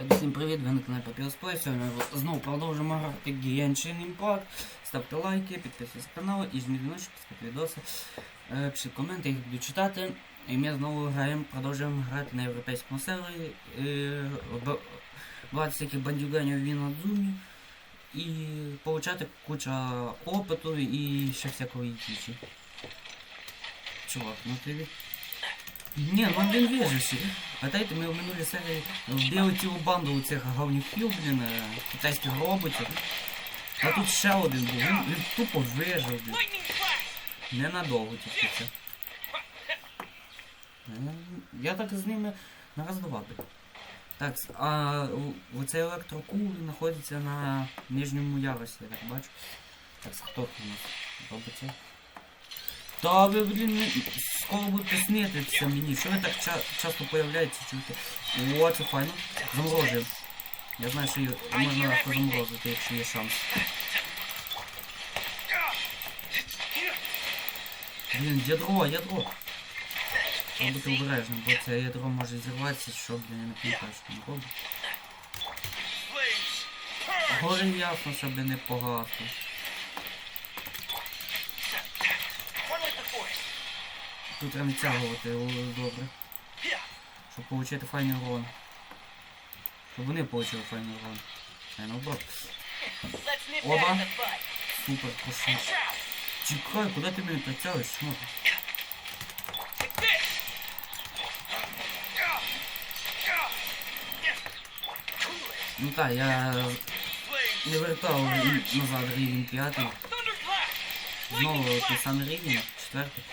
Всім привіт, ви на каналі Papyrus Сьогодні ми знову продовжуємо грати Genshin Impact. Ставте лайки, підписуйтесь на канал і жміть дзвіночок, ставте відоси. Е, Пишіть коменти, їх буду читати. І ми знову граємо, продовжуємо грати на європейському сервері. Е, Багато всяких бандюганів в Вінадзумі. І получати куча опиту і ще всякої тічі. Чувак, ну ти не, ну він виживший. Пам'ятаєте, ми в минулій серії вбили цілу банду у цих говнюків, блін, е, китайських роботів. А тут ще один був, він, він тупо вижив, блін. Ненадовго тільки це. Е, Я так з ними на блін. Так, а оцей електрокул знаходиться на нижньому ярусі, я так бачу. Так, хто тут у нас робиться? Та ви, блін, скоро будете снитися мені. Що ви так ча- часто появляєтеся, чуєте? О, це файно. Заморожуємо. Я знаю, що її можна легко заморозити, якщо є шанс. Блін, ядро, ядро. Треба бути обережним, бо це ядро може зірватися, що, блін, я не пам'ятаю, що там робить. Горе ясно, щоб не погасло. Тут треба відтягувати добре. Щоб отримати файний урон. Щоб вони отримали файний урон. Я наоборот. Оба. Супер, пошли. Чекай, куди ти мене притягуєш? Ну, ну так, я не вертав назад рівень п'ятий. Знову той самий рівень, четвертий.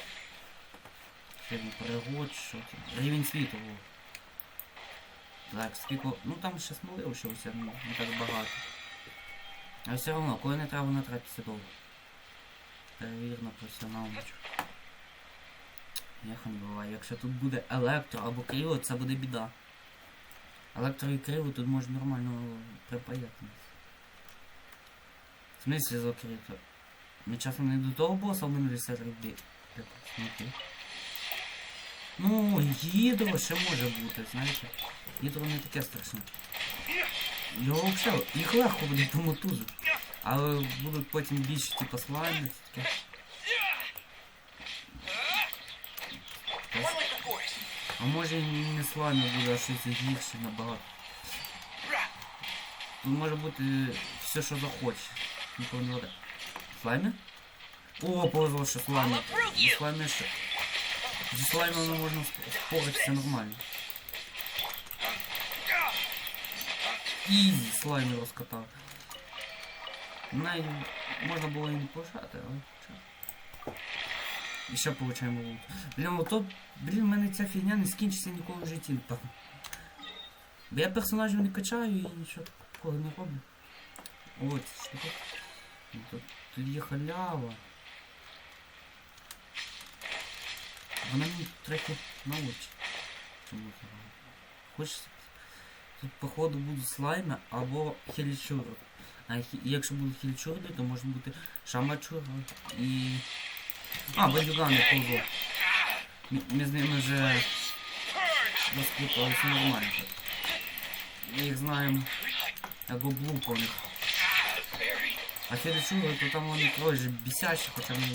Рівень перегод, що там. Рівень світу. Так, скільки. Ну там ще смоли лишилося, ну, не так багато. А все одно, коли не треба не тратиться довго. Перевірно професіонально. Яха не буває. Якщо тут буде електро або крило, це буде біда. Електро і крило тут можна нормально припаяти. В смысле закрито? Ми часом не до того боса в минулій серії бі. Ну, гідро ще може бути, знаєте. Гідро не таке страшне. Його взагалі, їх легко буде по мотузу. Але будуть потім більше типу слайми, таке. А може і не слайми буде, а щось гірше набагато. Тут може бути все, що захочеш. Нікого не вода. Слайми? О, повезло, що слайми. Слайми ще. Зі слаймами можна сп- споритися нормально. Ізі слайми розкатав. Най... Можна було і не пошати, але що. І ще получаємо лут. Блін, ото, блін, в мене ця фігня не скінчиться ніколи в житті, напевно. Бо я персонажів не качаю і нічого такого не роблю. От, що Тут, тут є халява. Вона мені трохи научить. Чому це? Тут походу будуть слайми або хелічури. А якщо будуть хелічури, то може бути шамачури і... А, бандюгани повзу. Ми, з ними вже розкліпалися нормально. Ми їх знаємо як облупаних. А хелічури, то там вони троє бісячі, хоча ми...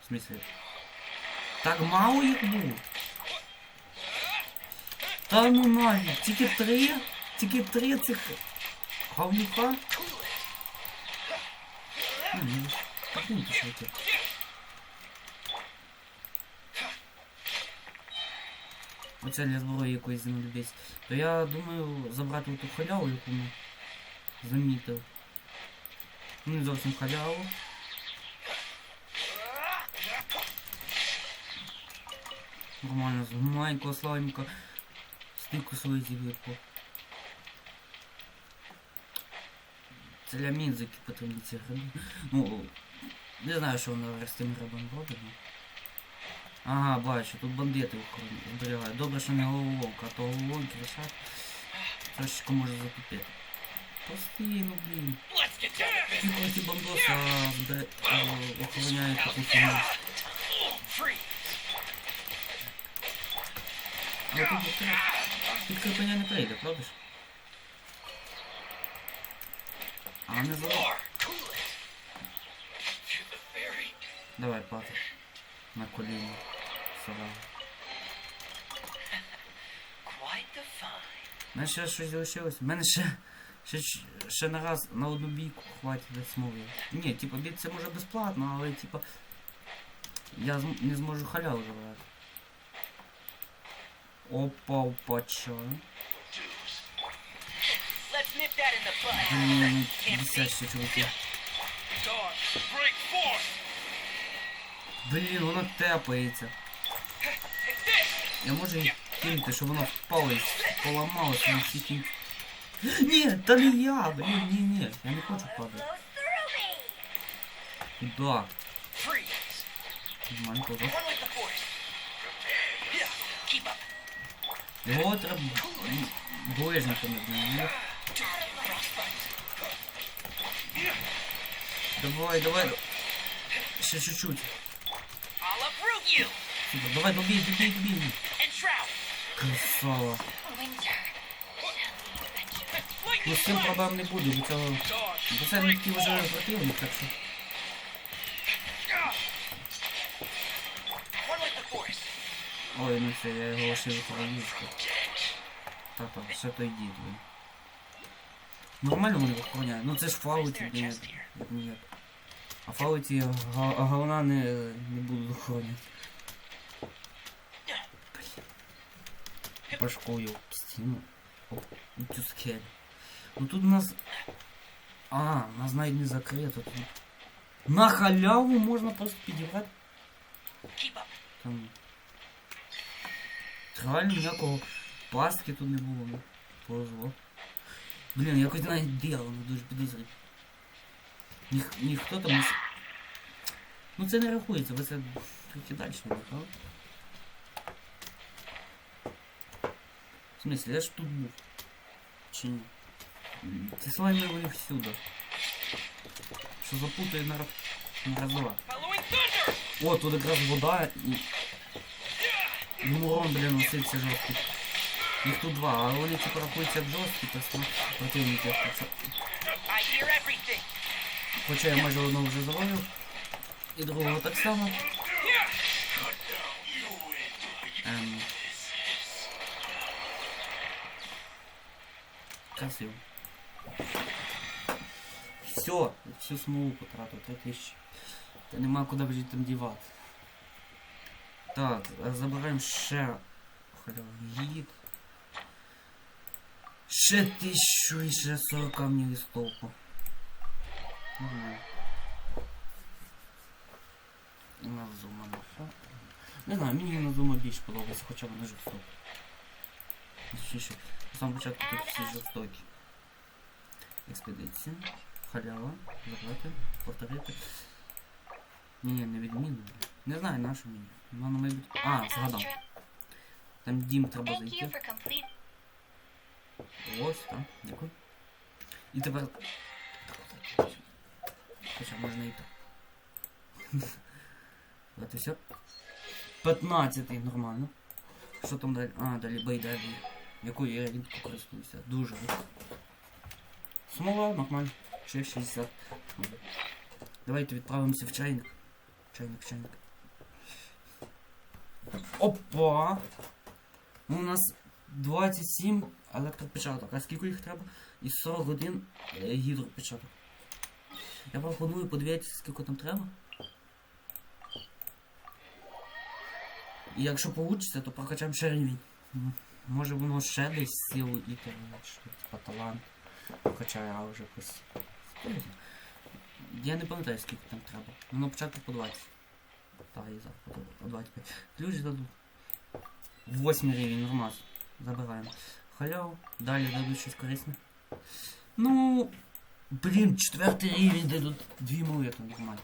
В смысле? Так мало їх було? Та ну нафіг, тільки три? Тільки три цих говнюка? Ти? Оце для зброї якоїсь знадобиться. То я думаю забрати ту халяву, яку ми замітив. Ну не зовсім халяву. Нормально, з маленького слаймика. Стільки свої зібірку. Це для мінзики потрібні ці гриби. Ну, не знаю, що воно з тими грибами робить. ну. Ага, бачу, тут бандити охорони- Добре, що не головоломка, а то головоломки лишать. Трошечки може затупити. Постійно, блін. Тільки ці бандоси а, охороняють таку фігню. А тут от підкріплення не прийде, правда? А не. To. Давай, падай. На the find. У мене ще щось залишилось. У мене ще, ще, ще на раз на одну бійку хватить десь мови. Ні, типа бій це може безплатно, але типа. Я не зможу халяву забрати. The bud. Блін, Can't see. Десять чуваки. Dodge. Break force. Блін, воно тепається. Я можу її кинути, щоб воно впало і поламалося на всі кінці. Ні, та не я, блін, ні, ні, я не хочу падати. Куда? Freeze. Нормально, куда? One with the force. Yeah. Keep up. Його треба ближниками бігти. Давай, давай. Ще чуть-чуть. Супер, давай, добій, добій, добій. and. Красава. Ну з цим проблем не буде, бо цього... Бо це не ті вже противник, так що... Ой, ну все, я його лишив коронічку. Так, так, все то йди, блин. Нормально вони охороняють. Ну це ж фауті, There's блін. chest here. як ніяк. А фауті га- а говна не, не будуть охороняти. Башкою об стіну. Об цю скелю. Ну тут у нас... А, у нас навіть не закрито тут. На халяву можна просто підібрати. Keep up. Там. Реально ніякого пастки тут не було, ну. Повезло. Блін, якось навіть діло, ну дуже підозрює. Ніх, ніхто там не... Ну це не рахується, ви це трохи далі не правда? В смысле, я ж тут був. Чи ні? М, Ці слайми вони всюди. Що запутає на, на. О, тут якраз вода і. І мурон, блін, носиться жорсткий. Їх тут два, але вони типу рахуються як жорсткі, то ну, противники. Everything. хоча я майже одного вже завалив. І другого так само. Ем. Красиво. Все, всю смолу потратив, 3000. Та нема куди вже там дівати. Так, а забираємо ще гід. Ще тисячу і ще 40 камнів із толку. Угу. І на зума на Не знаю, мені на зума більш подобається, хоча вони жорстокі. Точніше, на самому початку тут всі жорстокі. Експедиція. Халява. Забрати. Повторити. Ні, ні, не відмінно. Не знаю, на що мені. Воно має бути. А, згадав. Там дім треба зайти. Ось, так, дякую. І тепер. Хоча можна і так. От і все. 15 нормально. Що там далі? А, далі байдалі. Якою я рідко користуюся. Дуже рідко. Смола, нормально. 6,60. Давайте відправимося в чайник. Чайник, чайник. Опа! Ну, у нас 27 електропечаток. А скільки їх треба? І 40 годин е, гідропечаток. Я пропоную подивитися, скільки там треба. І якщо вийде, то прокачаємо ще рівень. Може воно ще десь силу і там, типа талант. Прокачає, а вже якось. Я не пам'ятаю, скільки там треба. Ну на початку по 20. По 25. Ключ дадуть. Восьмий рівень, нормас. Забираємо. Халяву. Далі дадуть щось корисне. Ну. Блін, четвертий рівень дадуть дві молитви, нормально.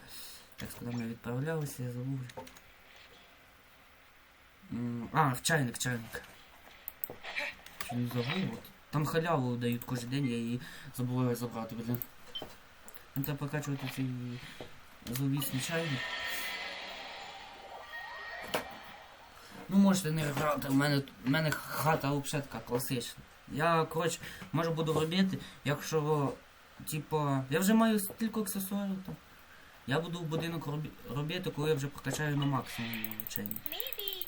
Так, куди ми відправлялися, я забув. А, в чайник, чайник. Чи не забув? Там халяву дають кожен день, я її забуваю забрати, блін. Нам треба прокачувати цей зловісний чайник. Ну, можете не грати, в мене, в мене хата взагалі така класична. Я, коротше, може буду робити, якщо, типа, я вже маю стільки аксесуарів там. Я буду в будинок робі- робити, коли я вже прокачаю на максимум навчання. Maybe.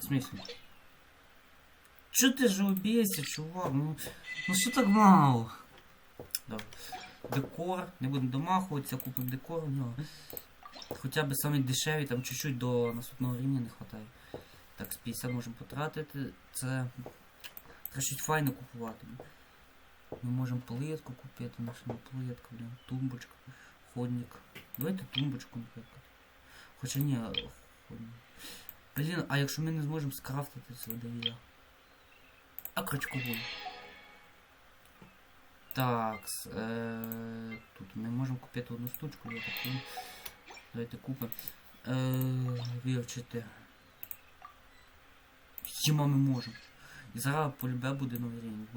В смысле? Чё ты же убейся, чувак? Ну, ну що так мало? Добре. Декор, не будемо домахуватися, купимо декор у нього. Хоча б самі дешеві, там чуть-чуть до наступного рівня не вистачає. Так, з 50 можемо потратити. Це. Щось файне купувати. Ми можемо плитку купити, наша плитка, блін, тумбочка, ходник. Давайте тумбочку, наприклад. Хоча ні, ходник. Блін, а якщо ми не зможемо скрафтити це довіра? А крючкову. Так, е, тут ми можемо купити одну штучку, я так. Давайте купимо. Е, вивчити. Хіма ми можемо. І зараз по любе буде новий рівень.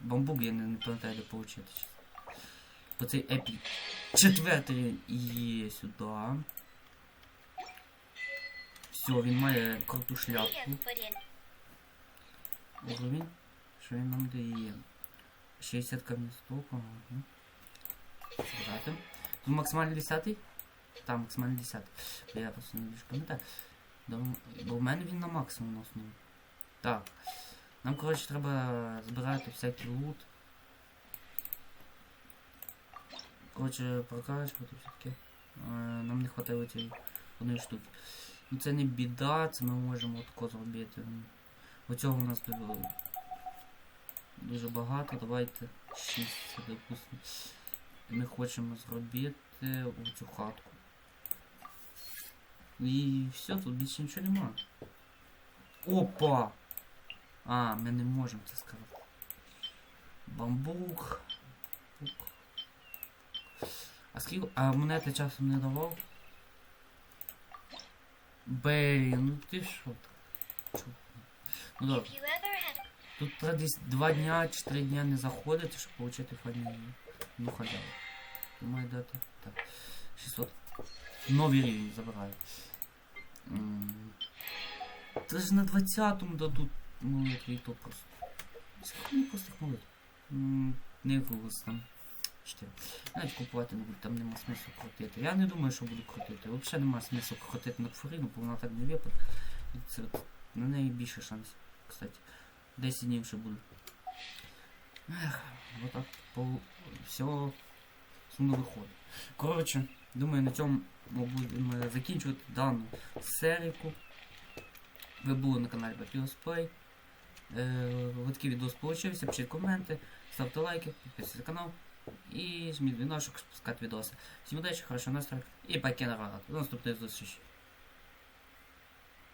Бамбук я не, не пам'ятаю, де получити. По цей епік. Четвертий рівень є сюди. Все, він має круту шляпку. Уровень. Що він нам дає? 60 камінсток, ага. Збирати. Тут максимальний 10? Там максимальний 10. Бо Я просто не більше пам'ятаю. Бо в мене він на максимум основі. Так. Нам, коротше, треба збирати всякий лут. Коротше, прокачувати все-таки. Е, Нам не вистачає цієї одної штуки. Ну це не біда, це ми можемо отко зробити. Оцього у нас дуже, дуже багато. Давайте 6, це допустимо. Ми хочемо зробити цю хатку. І все, тут більше нічого немає. Опа! А, ми не можемо це сказати. Бамбук. А скільки. А монети часом не давав? Блін, ну ти що? Ну добре. Тут треба десь 2 дня чи 3 дня не заходити, щоб отримати файну ну халяву. Має дати. Так. 600. Новий рівень забираю. Це ж на 20-му дадуть молитві і то просто. Скільки просто молитв? Не якогось там. 4. Навіть купувати не буду, там нема смислу крутити. Я не думаю, що буду крутити. Взагалі нема смислу крутити на фурину, бо вона так не випаде. І Це на неї більше шансів, кстати. 10 днів ще буде. Ех, вот так по всього сумно виходить. Коротше, думаю, на цьому ми будемо закінчувати дану серіку. Ви були на каналі Play. От такий відео получився, пишіть коменти, ставте лайки, підписуйтесь на канал і жміть дзвіночок, спускати відоси. Всім удачі, хорошого настрою і паки на До наступної зустрічі.